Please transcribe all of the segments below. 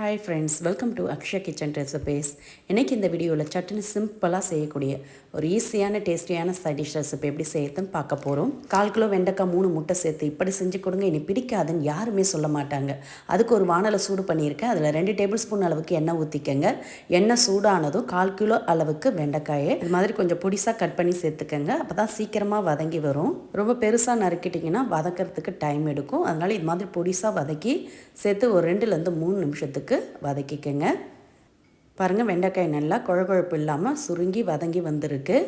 Hi friends welcome to Akshaya kitchen recipes இன்றைக்கி இந்த வீடியோவில் சட்டுன்னு சிம்பிளாக செய்யக்கூடிய ஒரு ஈஸியான டேஸ்டியான சைட் டிஷ் ரெசிபி எப்படி செய்யறதுன்னு பார்க்க போகிறோம் கால் கிலோ வெண்டைக்காய் மூணு முட்டை சேர்த்து இப்படி செஞ்சு கொடுங்க. இனி பிடிக்காதுன்னு யாருமே சொல்ல மாட்டாங்க. அதுக்கு ஒரு வானலை சூடு பண்ணியிருக்கேன். அதில் ரெண்டு டேபிள் ஸ்பூன் அளவுக்கு எண்ணெய் ஊற்றிக்கங்க எண்ணெய் சூடானதும் கால் கிலோ அளவுக்கு வெண்டைக்காயை இது மாதிரி கொஞ்சம் பொடிசாக கட் பண்ணி சேர்த்துக்கங்க. அப்போ தான் சீக்கிரமாக வதங்கி வரும். ரொம்ப பெருசாக நறுக்கிட்டிங்கன்னா வதக்கிறதுக்கு டைம் எடுக்கும். அதனால் இது மாதிரி பொடிசாக வதக்கி சேர்த்து ஒரு ரெண்டுலேருந்து மூணு நிமிஷத்துக்கு வதக்கிக்கங்க. பாருங்கள் வெண்டைக்காய் நல்லா குழகுழப்பு இல்லாமல் சுருங்கி வதங்கி வந்திருக்கு.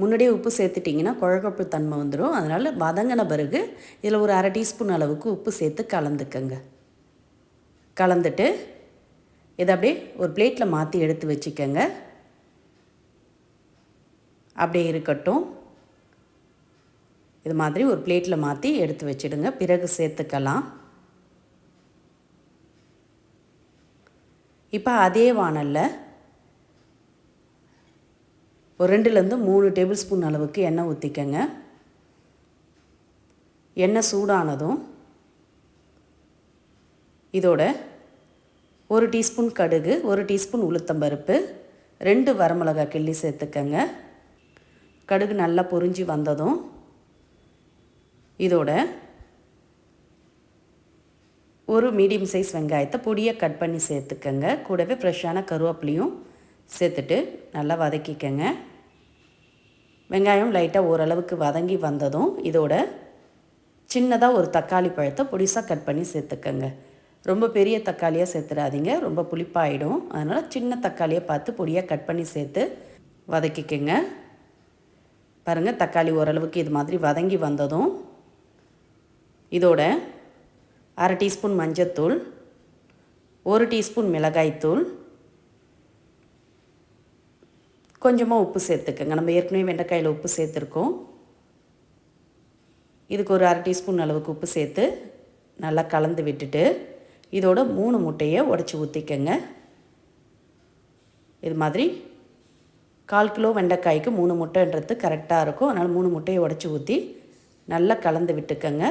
முன்னாடியே உப்பு சேர்த்துட்டிங்கன்னா குழகுழப்பு தன்மை வந்துடும் அதனால் வதங்கின பிறகு இதில் ஒரு அரை டீஸ்பூன் அளவுக்கு உப்பு சேர்த்து கலந்துக்கங்க. கலந்துட்டு இதை அப்படியே ஒரு பிளேட்டில் மாற்றி எடுத்து வச்சுக்கோங்க. அப்படியே இருக்கட்டும். இது மாதிரி ஒரு பிளேட்டில் மாற்றி எடுத்து வச்சிடுங்க. பிறகு சேர்த்துக்கலாம். இப்போ அதே வானலில் ஒரு ரெண்டுலேருந்து மூணு டேபிள் ஸ்பூன் அளவுக்கு எண்ணெய் ஊற்றிக்கங்க எண்ணெய் சூடானதும் இதோட ஒரு டீஸ்பூன் கடுகு ஒரு டீஸ்பூன் உளுத்தம்பருப்பு ரெண்டு வரமிளகா கிள்ளி சேர்த்துக்கங்க. கடுகு நல்லா பொறிஞ்சி வந்ததும் இதோட ஒரு மீடியம் சைஸ் வெங்காயத்தை பொடியாக கட் பண்ணி சேர்த்துக்கங்க. கூடவே ஃப்ரெஷ்ஷான கருவேப்பிலையும் சேர்த்துட்டு நல்லா வதக்கிக்கங்க. வெங்காயம் லைட்டாக ஓரளவுக்கு வதங்கி வந்ததும் இதோட சின்னதாக ஒரு தக்காளி பழத்தை பொடிசாக கட் பண்ணி சேர்த்துக்கங்க. ரொம்ப பெரிய தக்காளியாக சேர்த்துடாதீங்க ரொம்ப புளிப்பாயிடும். அதனால் சின்ன தக்காளியை பார்த்து பொடியாக கட் பண்ணி சேர்த்து வதக்கிக்கங்க. பாருங்கள் தக்காளி ஓரளவுக்கு இது மாதிரி வதங்கி வந்ததும் இதோட அரை டீஸ்பூன் மஞ்சத்தூள் ஒரு டீஸ்பூன் மிளகாய்த்தூள். கொஞ்சமாக உப்பு சேர்த்துக்கோங்க. நம்ம ஏற்கனவே வெண்டைக்காயில் உப்பு சேர்த்துருக்கோம். இதுக்கு ஒரு அரை டீஸ்பூன் அளவுக்கு உப்பு சேர்த்து நல்லா கலந்து விட்டுட்டு இதோட மூணு முட்டையை உடச்சி ஊற்றிக்கங்க இது மாதிரி கால் கிலோ வெண்டைக்காய்க்கு மூணு முட்டைன்றது கரெக்டாக இருக்கும். அதனால் மூணு முட்டையை உடச்சி ஊற்றி நல்லா கலந்து விட்டுக்கங்க.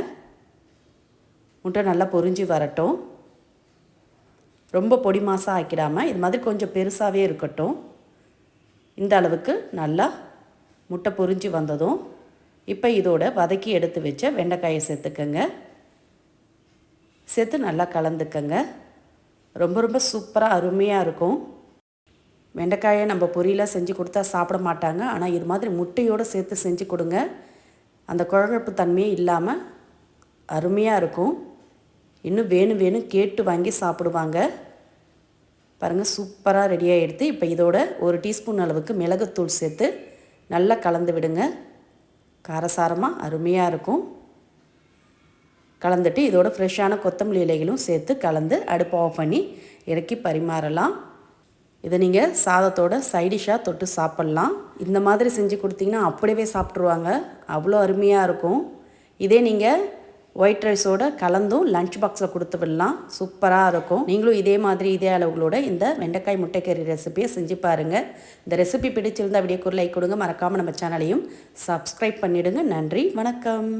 முட்டை நல்லா பொறிஞ்சி வரட்டும். ரொம்ப பொடி மாசாக ஆக்கிடாமல் இது மாதிரி கொஞ்சம் பெருசாகவே இருக்கட்டும். இந்த அளவுக்கு நல்லா முட்டை பொரிஞ்சு வந்ததும் இப்போ இதோட வதக்கி எடுத்து வச்ச வெண்டைக்காயை சேர்த்துக்கங்க. சேர்த்து நல்லா கலந்துக்கங்க. ரொம்ப ரொம்ப சூப்பராக அருமையாக இருக்கும். வெண்டைக்காயை நம்ம பொரியலாக செஞ்சு கொடுத்தா சாப்பிட மாட்டாங்க. ஆனால் இது மாதிரி முட்டையோடு சேர்த்து செஞ்சு கொடுங்க. அந்த குழகப்பு தன்மையே இல்லாமல் அருமையாக இருக்கும். இன்னும் வேணும் வேணும் கேட்டு வாங்கி சாப்பிடுவாங்க. பாருங்கள் சூப்பராக ரெடியாக எடுத்து இப்போ இதோட ஒரு டீஸ்பூன் அளவுக்கு மிளகுத்தூள் சேர்த்து நல்லா கலந்து விடுங்க. காரசாரமாக அருமையாக இருக்கும். கலந்துட்டு இதோட ஃப்ரெஷ்ஷான கொத்தமல்லி இலைகளும் சேர்த்து கலந்து அடுப்பு ஆஃப் பண்ணி இறக்கி பரிமாறலாம். இதை நீங்கள் சாதத்தோட சைடிஷாக தொட்டு சாப்பிட்லாம். இந்த மாதிரி செஞ்சு கொடுத்தீங்கன்னா அப்படியே சாப்பிட்ருவாங்க அவ்வளோ அருமையாக இருக்கும். இதே நீங்கள் ஒயிட் ரைஸோட கலந்தும் லஞ்ச் பாக்ஸில் கொடுத்து விடலாம். சூப்பராக இருக்கும். நீங்களும் இதே மாதிரி இதே அளவுகளோட இந்த வெண்டைக்காய் முட்டைக்கறி ரெசிபியை செஞ்சு பாருங்கள் இந்த ரெசிபி பிடிச்சிருந்தால் வீடியோக்கு லைக் கொடுங்க. மறக்காமல் நம்ம சேனலையும் சப்ஸ்கிரைப் பண்ணிவிடுங்க நன்றி. வணக்கம்.